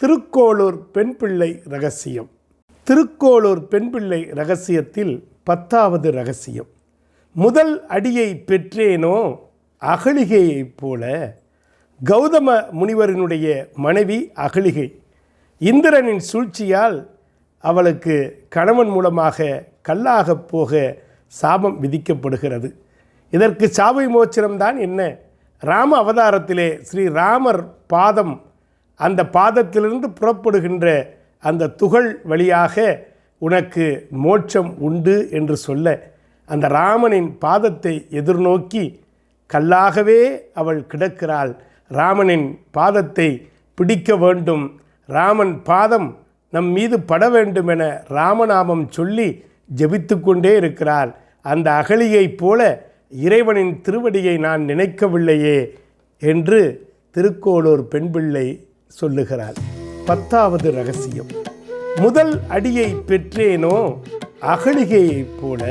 திருக்கோளூர் பெண் பிள்ளை ரகசியம். திருக்கோளூர் பெண் பிள்ளை ரகசியத்தில் பத்தாவது ரகசியம். முதல் அடியை பெற்றேனோ அகலிகையைப் போல கௌதம முனிவரினுடைய மனைவி அகலிகை இந்திரனின் சூழ்ச்சியால் அவளுக்கு கணவன் மூலமாக கல்லாகப் போக சாபம் விதிக்கப்படுகிறது. இதற்கு சாப மோச்சனம்தான் என்ன? ராம அவதாரத்திலே ஸ்ரீ ராமர் பாதம் அந்த பாதத்திலிருந்து புறப்படுகின்ற அந்த துகள் வழியாக உனக்கு மோட்சம் உண்டு என்று சொல்ல அந்த ராமனின் பாதத்தை எதிர்நோக்கி கல்லாகவே அவள் கிடக்கிறாள். ராமனின் பாதத்தை பிடிக்க வேண்டும். ராமன் பாதம் நம் மீது பட வேண்டும் என ராமநாமம் சொல்லி ஜெபித்து கொண்டே இருக்கிறாள். அந்த அகலியைப் போல இறைவனின் திருவடியை நான் நினைக்கவில்லையே என்று திருக்கோளூர் பெண்பிள்ளை சொல்லுகிறார் பத்தாவது ரகசியம். முதல் அடியை பெற்றேனோ அகலிகையைப் போல